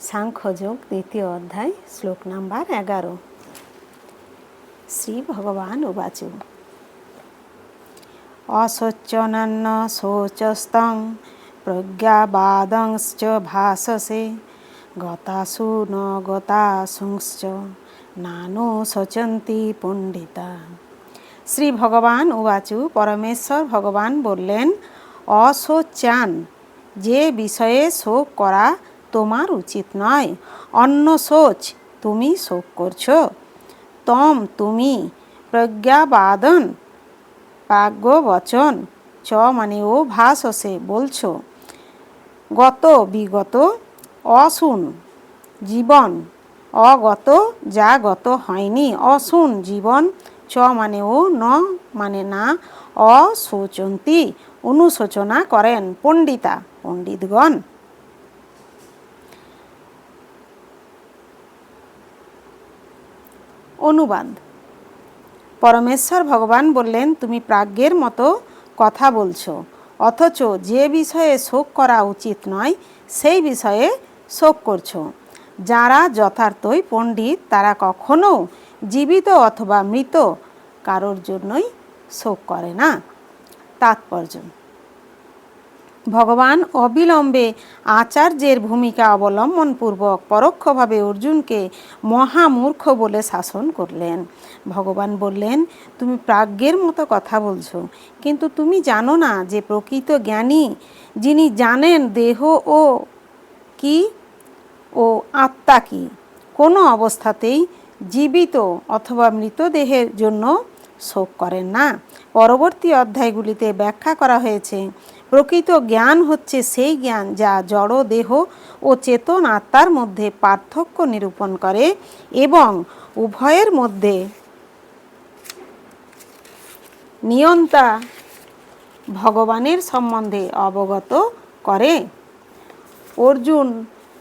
সাংখ্যযোগ, দ্বিতীয় অধ্যায়, শ্লোক নাম্বার এগারো। শ্রী ভগবান উবাচু। অশোচনন্ন শোচস্তং প্রজ্ঞাবাদংশ্চ ভাসসে, গতাসু ন গতাসুংশ্চ, নানো শোচন্তি পণ্ডিতা। শ্রী ভগবান উবাচু পরমেশ্বর ভগবান বললেন অশোচান যে বিষয়ে শোক করা তোমার উচিত নয়। অন্য সোচ তুমি শোক করছ। তম তুমি প্রজ্ঞাবাদন প্রাজ্ঞ বচন চ মানে ও ভাষসে বলছো। গত বিগত অশুন জীবন, অগত যা গত হয়নি। অশুন জীবন, চ মানে ও, ন মানে না অশোচন্তি অনুশোচনা করেন পণ্ডিতা, পণ্ডিতগণ। অনুবাদ। পরমেশ্বর ভগবান বললেন, তুমি প্রাজ্ঞের মতো কথা বলছো, অথচ যে বিষয়ে শোক করা উচিত নয়, সেই বিষয়ে শোক করছ। যারা যথার্থই পণ্ডিত, তারা কখনো জীবিত অথবা মৃত, কারোর জন্যই শোক করে না। তাৎপর্য। ভগবান অবিলম্বে আচার্যের ভূমিকা অবলম্বনপূর্বক পরোক্ষভাবে অর্জুনকে মহামূর্খ বলে শাসন করলেন। ভগবান বললেন, তুমি প্রাজ্ঞের মতো কথা বলছো, কিন্তু তুমি জানো না যে প্রকৃত জ্ঞানী যিনি জানেন দেহ ও কি ও আত্মা কি, কোনো অবস্থাতেই জীবিত অথবা মৃতদেহের জন্য শোক করেন না। পরবর্তী অধ্যায়গুলিতে ব্যাখ্যা করা হয়েছে প্রকৃত জ্ঞান হচ্ছে সেই জ্ঞান যা জড় দেহ ও চেতন আত্মার মধ্যে পার্থক্য নিরূপণ করে এবং উভয়ের মধ্যে নিয়ন্তা ভগবানের সম্বন্ধে অবগত করে। অর্জুন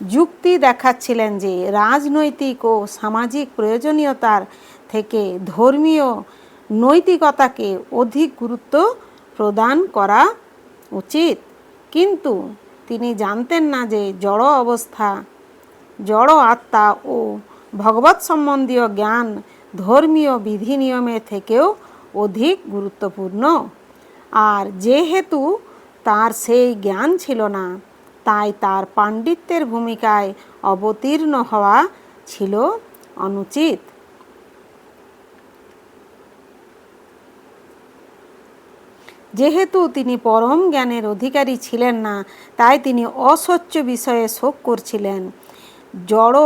যুক্তি দেখাচ্ছিলেন যে রাজনৈতিক ও সামাজিক প্রয়োজনীয়তার থেকে ধর্মীয় নৈতিকতাকে অধিক গুরুত্ব প্রদান করা উচিত। কিন্তু তিনি জানতেন না যে জড় অবস্থা, জড় আত্মা ও ভগবত সম্বন্ধীয় জ্ঞান ধর্মীয় বিধি নিয়মের থেকেও অধিক গুরুত্বপূর্ণ। আর যেহেতু তার সেই জ্ঞান ছিল না, তাই তার পাণ্ডিত্যের ভূমিকায় অবতীর্ণ হওয়া ছিল অনুচিত। যেহেতু তিনি পরম জ্ঞানের অধিকারী ছিলেন না, তাই তিনি অস্বচ্ছ বিষয়ে শোক করছিলেন। জড়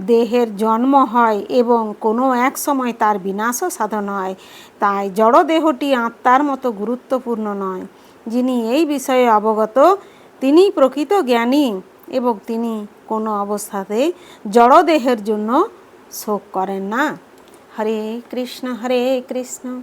দেহের জন্ম হয় এবং কোনো এক সময় তার বিনাশও সাধন হয়, তাই জড় দেহটি আত্মার মতো গুরুত্বপূর্ণ নয়। যিনি এই বিষয়ে অবগত, তিনি প্রকৃত জ্ঞানী এবং তিনি কোনো অবস্থাতে জড় দেহের জন্য শোক করেন না। হরে কৃষ্ণ হরে কৃষ্ণ।